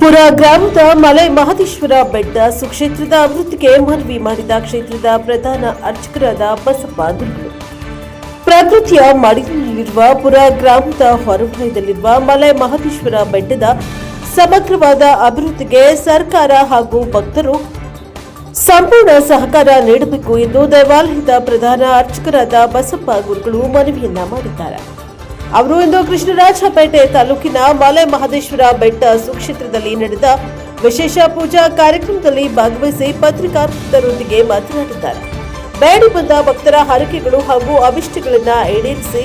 ಪುರ ಗ್ರಾಮದ ಮಲೆ ಮಹದೇಶ್ವರ ಬೆಟ್ಟ ಸುಕ್ಷೇತ್ರದ ಅಭಿವೃದ್ಧಿಗೆ ಮನವಿ ಮಾಡಿದ ಕ್ಷೇತ್ರದ ಪ್ರಧಾನ ಅರ್ಚಕರಾದ ಬಸಪ್ಪ ಗುರುಗಳು ಪ್ರಕೃತಿಯ ಮಡಿಲಿನಲ್ಲಿರುವ ಪುರ ಗ್ರಾಮದ ಹೊರವಲಯದಲ್ಲಿರುವ ಮಲೆ ಮಹದೇಶ್ವರ ಬೆಟ್ಟದ ಸಮಗ್ರವಾದ ಅಭಿವೃದ್ಧಿಗೆ ಸರ್ಕಾರ ಹಾಗೂ ಭಕ್ತರು ಸಂಪೂರ್ಣ ಸಹಕಾರ ನೀಡಬೇಕು ಎಂದು ದೇವಾಲಯದ ಪ್ರಧಾನ ಅರ್ಚಕರಾದ ಬಸಪ್ಪ ಗುರುಗಳು ಮನವಿಯನ್ನ ಮಾಡಿದ್ದಾರೆ. ಅವರು ಇಂದು ಕೃಷ್ಣರಾಜಪೇಟೆ ತಾಲೂಕಿನ ಮಲೆ ಮಹದೇಶ್ವರ ಬೆಟ್ಟ ಸುಕ್ಷೇತ್ರದಲ್ಲಿ ನಡೆದ ವಿಶೇಷ ಪೂಜಾ ಕಾರ್ಯಕ್ರಮದಲ್ಲಿ ಭಾಗವಹಿಸಿ ಪತ್ರಿಕಾರ್ಥರೊಂದಿಗೆ ಮಾತನಾಡಿದ್ದಾರೆ. ಬೇಡಿ ಬಂದ ಭಕ್ತರ ಹರಕೆಗಳು ಹಾಗೂ ಅಭಿಷ್ಟಗಳನ್ನು ಈಡೇರಿಸಿ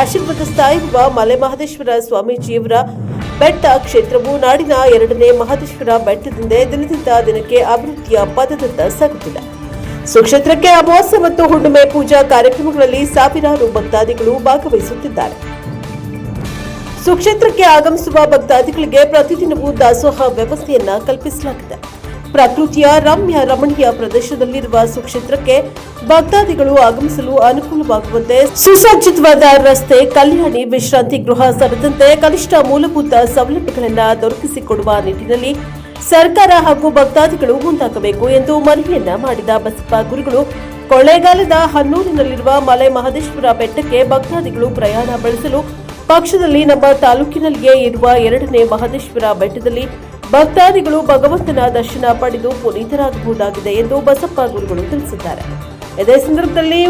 ಆಶೀರ್ವಾದ ಇರುವ ಮಲೆ ಮಹದೇಶ್ವರ ಸ್ವಾಮೀಜಿಯವರ ಬೆಟ್ಟ ಕ್ಷೇತ್ರವು ನಾಡಿನ ಎರಡನೇ ಮಹದೇಶ್ವರ ಬೆಟ್ಟದಿಂದ ದಿನದಿಂದ ದಿನಕ್ಕೆ ಅಭಿವೃದ್ಧಿಯ ಪದದತ್ತ ಸಾಗುತ್ತಿದೆ. ಸುಕ್ಷೇತ್ರಕ್ಕೆ ಅಮಾವಾಸ್ಯ ಮತ್ತು ಹುಣ್ಣಿಮೆ ಪೂಜಾ ಕಾರ್ಯಕ್ರಮಗಳಲ್ಲಿ ಸಾವಿರಾರು ಭಕ್ತಾದಿಗಳು ಭಾಗವಹಿಸುತ್ತಿದ್ದಾರೆ. ಸುಕ್ಷೇತ್ರಕ್ಕೆ ಆಗಮಿಸುವ ಭಕ್ತಾದಿಗಳಿಗೆ ಪ್ರತಿದಿನವೂ ದಾಸೋಹ ವ್ಯವಸ್ಥೆಯನ್ನ ಕಲ್ಪಿಸಲಾಗಿದೆ. ಪ್ರಕೃತಿಯ ರಮ್ಯ ರಮಣೀಯ ಪ್ರದೇಶದಲ್ಲಿರುವ ಸುಕ್ಷೇತ್ರಕ್ಕೆ ಭಕ್ತಾದಿಗಳು ಆಗಮಿಸಲು ಅನುಕೂಲವಾಗುವಂತೆ ಸುಸಜ್ಜಿತವಾದ ರಸ್ತೆ, ಕಲ್ಯಾಣಿ, ವಿಶ್ರಾಂತಿ ಗೃಹ ಸೇರಿದಂತೆ ಕನಿಷ್ಠ ಮೂಲಭೂತ ಸೌಲಭ್ಯಗಳನ್ನು ದೊರಕಿಸಿಕೊಡುವ ನಿಟ್ಟಿನಲ್ಲಿ ಸರ್ಕಾರ ಹಾಗೂ ಭಕ್ತಾದಿಗಳು ಮುಂದಾಗಬೇಕು ಎಂದು ಮನವಿಯನ್ನ ಮಾಡಿದ ಬಸಪ್ಪ ಗುರುಗಳು, ಕೊಳ್ಳೇಗಾಲದ ಹನ್ನೂರಿನಲ್ಲಿರುವ ಮಲೆ ಮಹದೇಶ್ವರ ಬೆಟ್ಟಕ್ಕೆ ಭಕ್ತಾದಿಗಳು ಪ್ರಯಾಣ ಬೆಳೆಸಲು ಪಕ್ಷದಲ್ಲಿ ನಮ್ಮ ತಾಲೂಕಿನಲ್ಲಿಯೇ ಇರುವ ಎರಡನೇ ಮಹದೇಶ್ವರ ಬೆಟ್ಟದಲ್ಲಿ ಭಕ್ತಾದಿಗಳು ಭಗವಂತನ ದರ್ಶನ ಪಡೆದು ಪುನೀತರಾಗಬಹುದಾಗಿದೆ ಎಂದು ಬಸಪ್ಪ ಗುರುಗಳು ತಿಳಿಸಿದ್ದಾರೆ. ಇದೇ ಸಂದರ್ಭದಲ್ಲಿ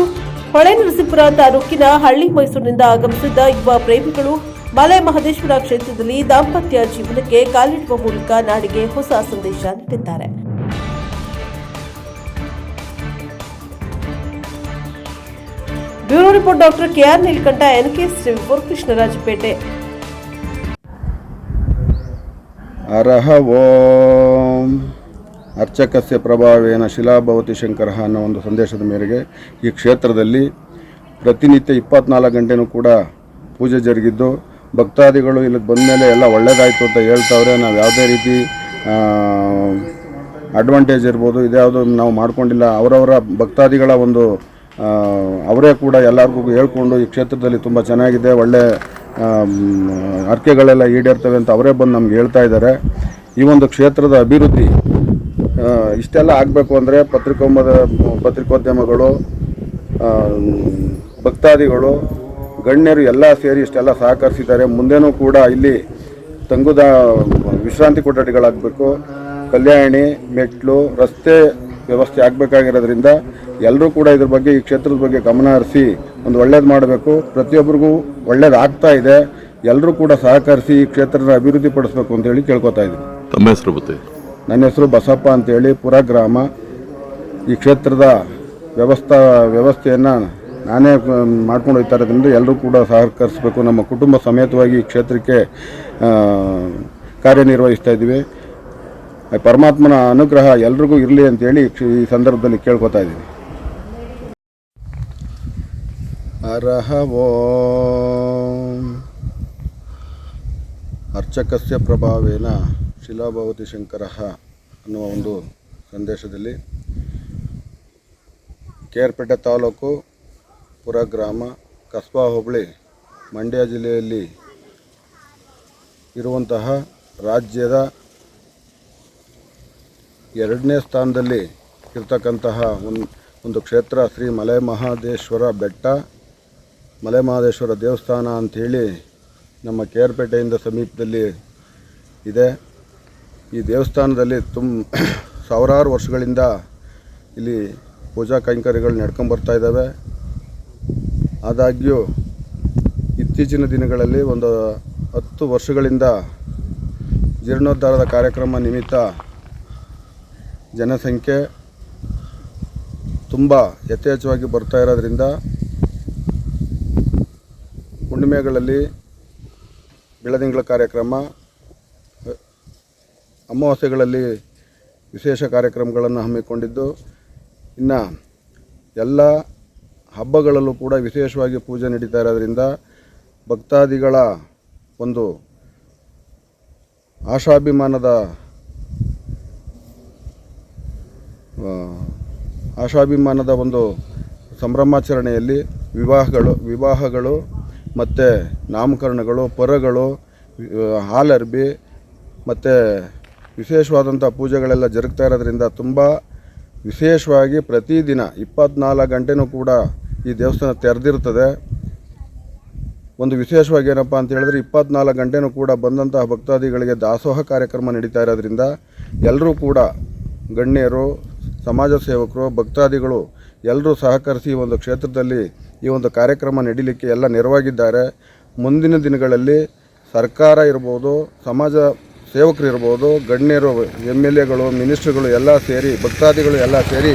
ಹೊಳೆ ನರಸೀಪುರ ತಾಲೂಕಿನ ಹಳ್ಳಿ ಮೈಸೂರಿನಿಂದ ಆಗಮಿಸಿದ್ದ ಯುವ ಪ್ರೇಮಿಗಳು ಮಲೆ ಮಹದೇಶ್ವರ ಕ್ಷೇತ್ರದಲ್ಲಿ ದಾಂಪತ್ಯ ಜೀವನಕ್ಕೆ ಕಾಲಿಡುವ ಮೂಲಕ ನಾಡಿಗೆ ಹೊಸ ಸಂದೇಶ ನೀಡಿದ್ದಾರೆ. Bureau report doctor K R Neelakantha, N K Shripur Krishnarajapete ಅರಹ ಓಂ. ಅರ್ಚಕಸ್ಯ ಪ್ರಭಾವೇನ ಶಿಲಾಭವತಿ ಶಂಕರ ಅನ್ನೋ ಒಂದು ಸಂದೇಶದ ಮೇರೆಗೆ ಈ ಕ್ಷೇತ್ರದಲ್ಲಿ ಪ್ರತಿನಿತ್ಯ ಇಪ್ಪತ್ನಾಲ್ಕು ಗಂಟೆನೂ ಕೂಡ ಪೂಜೆ ಜರುಗಿದ್ದು, ಭಕ್ತಾದಿಗಳು ಇಲ್ಲಿಗೆ ಬಂದ ಮೇಲೆ ಎಲ್ಲ ಒಳ್ಳೇದಾಯಿತು ಅಂತ ಹೇಳ್ತಾವ್ರೆ. ನಾವು ಯಾವುದೇ ರೀತಿ ಅಡ್ವಾಂಟೇಜ್ ಇರ್ಬೋದು, ಇದ್ಯಾವುದು ನಾವು ಮಾಡ್ಕೊಂಡಿಲ್ಲ. ಅವರವರ ಭಕ್ತಾದಿಗಳ ಒಂದು ಅವರೇ ಕೂಡ ಎಲ್ಲರಿಗೂ ಹೇಳ್ಕೊಂಡು ಈ ಕ್ಷೇತ್ರದಲ್ಲಿ ತುಂಬ ಚೆನ್ನಾಗಿದೆ, ಒಳ್ಳೆ ಅರ್ಕೆಗಳೆಲ್ಲ ಈಡೇರ್ತವೆ ಅಂತ ಅವರೇ ಬಂದು ನಮ್ಗೆ ಹೇಳ್ತಾ ಇದ್ದಾರೆ. ಈ ಒಂದು ಕ್ಷೇತ್ರದ ಅಭಿವೃದ್ಧಿ ಇಷ್ಟೆಲ್ಲ ಆಗಬೇಕು ಅಂದರೆ ಪತ್ರಿಕೋಮದ ಪತ್ರಿಕೋದ್ಯಮಗಳು ಭಕ್ತಾದಿಗಳು, ಗಣ್ಯರು ಎಲ್ಲ ಸೇರಿ ಇಷ್ಟೆಲ್ಲ ಸಹಕರಿಸಿದ್ದಾರೆ. ಮುಂದೆನೂ ಕೂಡ ಇಲ್ಲಿ ತಂಗುದ ವಿಶ್ರಾಂತಿ ಕೊಠಡಿಗಳಾಗಬೇಕು. ಕಲ್ಯಾಣಿ, ಮೆಟ್ಲು, ರಸ್ತೆ ವ್ಯವಸ್ಥೆ ಆಗಬೇಕಾಗಿರೋದ್ರಿಂದ ಎಲ್ಲರೂ ಕೂಡ ಇದ್ರ ಬಗ್ಗೆ ಈ ಕ್ಷೇತ್ರದ ಬಗ್ಗೆ ಗಮನ ಹರಿಸಿ ಒಂದು ಒಳ್ಳೇದು ಮಾಡಬೇಕು. ಪ್ರತಿಯೊಬ್ಬರಿಗೂ ಒಳ್ಳೇದಾಗ್ತಾ ಇದೆ. ಎಲ್ಲರೂ ಕೂಡ ಸಹಕರಿಸಿ ಈ ಕ್ಷೇತ್ರದ ಅಭಿವೃದ್ಧಿ ಪಡಿಸ್ಬೇಕು ಅಂತೇಳಿ ಕೇಳ್ಕೊತಾ ಇದ್ದೀನಿ. ತಮ್ಮ ಹೆಸರು ಬುತ್ತಿ ನನ್ನ ಹೆಸರು ಬಸಪ್ಪ ಅಂತೇಳಿ ಪುರ ಗ್ರಾಮ. ಈ ಕ್ಷೇತ್ರದ ವ್ಯವಸ್ಥಾ ವ್ಯವಸ್ಥೆಯನ್ನು ನಾನೇ ಮಾಡ್ಕೊಂಡು ಹೋಗ್ತಾ ಇರೋದ್ರಿಂದ ಎಲ್ಲರೂ ಕೂಡ ಸಹಕರಿಸಬೇಕು. ನಮ್ಮ ಕುಟುಂಬ ಸಮೇತವಾಗಿ ಈ ಕ್ಷೇತ್ರಕ್ಕೆ ಕಾರ್ಯನಿರ್ವಹಿಸ್ತಾ ಇದ್ದೀವಿ. ಪರಮಾತ್ಮನ ಅನುಗ್ರಹ ಎಲ್ರಿಗೂ ಇರಲಿ ಅಂತೇಳಿ ಈ ಈ ಸಂದರ್ಭದಲ್ಲಿ ಕೇಳ್ಕೊತಾ ಇದ್ದೀನಿ. ಅರ್ಹವೋ ಅರ್ಚಕಸ್ಯ ಪ್ರಭಾವೇನ ಶಿಲಾಭವತಿ ಶಂಕರ ಅನ್ನುವ ಒಂದು ಸಂದೇಶದಲ್ಲಿ ಕೇರ್ಪೇಟೆ ತಾಲೂಕು ಪುರ ಗ್ರಾಮ ಕಸ್ಬಾ ಹೋಬಳಿ ಮಂಡ್ಯ ಜಿಲ್ಲೆಯಲ್ಲಿ ಇರುವಂತಹ ರಾಜ್ಯದ ಎರಡನೇ ಸ್ಥಾನದಲ್ಲಿ ಇರ್ತಕ್ಕಂತಹ ಒಂದು ಕ್ಷೇತ್ರ ಶ್ರೀ ಮಲೆ ಮಹಾದೇಶ್ವರ ಬೆಟ್ಟ. ಮಲೆ ಮಹಾದೇಶ್ವರ ದೇವಸ್ಥಾನ ಅಂಥೇಳಿ ನಮ್ಮ ಕೇರ್ಪೇಟೆಯಿಂದ ಸಮೀಪದಲ್ಲಿ ಇದೆ. ಈ ದೇವಸ್ಥಾನದಲ್ಲಿ ತುಮ್, ಸಾವಿರಾರು ವರ್ಷಗಳಿಂದ ಇಲ್ಲಿ ಪೂಜಾ ಕೈಂಕರ್ಯಗಳು ನಡ್ಕೊಂಬರ್ತಾ ಇದ್ದಾವೆ ಆದಾಗ್ಯೂ ಇತ್ತೀಚಿನ ದಿನಗಳಲ್ಲಿ ಒಂದು ಹತ್ತು ವರ್ಷಗಳಿಂದ ಜೀರ್ಣೋದ್ಧಾರದ ಕಾರ್ಯಕ್ರಮ ನಿಮಿತ್ತ ಜನಸಂಖ್ಯೆ ತುಂಬ ಯಥೇಚ್ಛವಾಗಿ ಬರ್ತಾ ಇರೋದ್ರಿಂದ ಹುಣ್ಣಿಮೆಗಳಲ್ಲಿ ಬೆಳದಿಂಗಳ ಕಾರ್ಯಕ್ರಮ, ಅಮಾವಾಸ್ಯೆಗಳಲ್ಲಿ ವಿಶೇಷ ಕಾರ್ಯಕ್ರಮಗಳನ್ನು ಹಮ್ಮಿಕೊಂಡಿದ್ದು, ಇನ್ನು ಎಲ್ಲ ಹಬ್ಬಗಳಲ್ಲೂ ಕೂಡ ವಿಶೇಷವಾಗಿ ಪೂಜೆ ನಡೀತಾ ಇರೋದ್ರಿಂದ ಭಕ್ತಾದಿಗಳ ಒಂದು ಆಶಾಭಿಮಾನದ ಆಶಾಭಿಮಾನದ ಒಂದು ಸಂಭ್ರಮಾಚರಣೆಯಲ್ಲಿ ವಿವಾಹಗಳು ವಿವಾಹಗಳು ಮತ್ತು ನಾಮಕರಣಗಳು, ಪರಗಳು ಹಾಲರ್ಬಿ ಮತ್ತು ವಿಶೇಷವಾದಂಥ ಪೂಜೆಗಳೆಲ್ಲ ಜರುಗ್ತಾ ಇರೋದ್ರಿಂದ ತುಂಬ ವಿಶೇಷವಾಗಿ ಪ್ರತಿದಿನ ಇಪ್ಪತ್ನಾಲ್ಕು ಗಂಟೆನೂ ಕೂಡ ಈ ದೇವಸ್ಥಾನ ತೆರೆದಿರ್ತದೆ. ಒಂದು ವಿಶೇಷವಾಗಿ ಏನಪ್ಪ ಅಂತ ಹೇಳಿದ್ರೆ ಇಪ್ಪತ್ನಾಲ್ಕು ಗಂಟೆನೂ ಕೂಡ ಬಂದಂತಹ ಭಕ್ತಾದಿಗಳಿಗೆ ದಾಸೋಹ ಕಾರ್ಯಕ್ರಮ ನಡೀತಾ ಇರೋದ್ರಿಂದ ಎಲ್ಲರೂ ಕೂಡ ಗಣ್ಯರು ಸಮಾಜ ಸೇವಕರು, ಭಕ್ತಾದಿಗಳು ಎಲ್ಲರೂ ಸಹಕರಿಸಿ ಈ ಒಂದು ಕ್ಷೇತ್ರದಲ್ಲಿ ಈ ಒಂದು ಕಾರ್ಯಕ್ರಮ ನಡೀಲಿಕ್ಕೆ ಎಲ್ಲ ನೆರವಾಗಿದ್ದಾರೆ. ಮುಂದಿನ ದಿನಗಳಲ್ಲಿ ಸರ್ಕಾರ ಇರ್ಬೋದು, ಸಮಾಜ ಸೇವಕರು ಇರ್ಬೋದು, ಗಣ್ಯರು ಎಂ ಎಲ್ ಎಗಳು ಮಿನಿಸ್ಟ್ರುಗಳು ಎಲ್ಲ ಸೇರಿ, ಭಕ್ತಾದಿಗಳು ಎಲ್ಲ ಸೇರಿ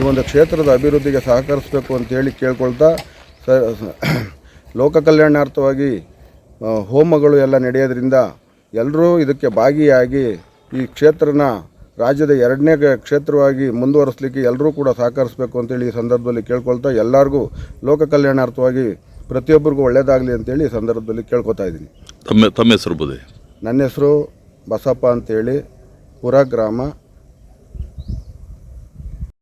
ಈ ಒಂದು ಕ್ಷೇತ್ರದ ಅಭಿವೃದ್ಧಿಗೆ ಸಹಕರಿಸಬೇಕು ಅಂತೇಳಿ ಕೇಳ್ಕೊಳ್ತಾ ಸ ಲೋಕ ಕಲ್ಯಾಣಾರ್ಥವಾಗಿ ಹೋಮಗಳು ಎಲ್ಲ ನಡೆಯೋದ್ರಿಂದ ಎಲ್ಲರೂ ಇದಕ್ಕೆ ಭಾಗಿಯಾಗಿ ಈ ಕ್ಷೇತ್ರನ ರಾಜ್ಯದ ಎರಡನೇ ಕ್ಷೇತ್ರವಾಗಿ ಮುಂದುವರಿಸಲಿಕ್ಕೆ ಎಲ್ಲರೂ ಕೂಡ ಸಹಕರಿಸಬೇಕು ಅಂತೇಳಿ ಈ ಸಂದರ್ಭದಲ್ಲಿ ಕೇಳ್ಕೊಳ್ತಾ ಎಲ್ಲರಿಗೂ ಲೋಕ ಕಲ್ಯಾಣಾರ್ಥವಾಗಿ ಪ್ರತಿಯೊಬ್ಬರಿಗೂ ಒಳ್ಳೆಯದಾಗಲಿ ಅಂತೇಳಿ ಈ ಸಂದರ್ಭದಲ್ಲಿ ಕೇಳ್ಕೊತಾ ಇದ್ದೀನಿ. ತಮ್ಮ ತಮ್ಮ ಹೆಸರು ಬೋದೆ ನನ್ನ ಹೆಸರು ಬಸಪ್ಪ ಅಂತೇಳಿ ಪುರ ಗ್ರಾಮ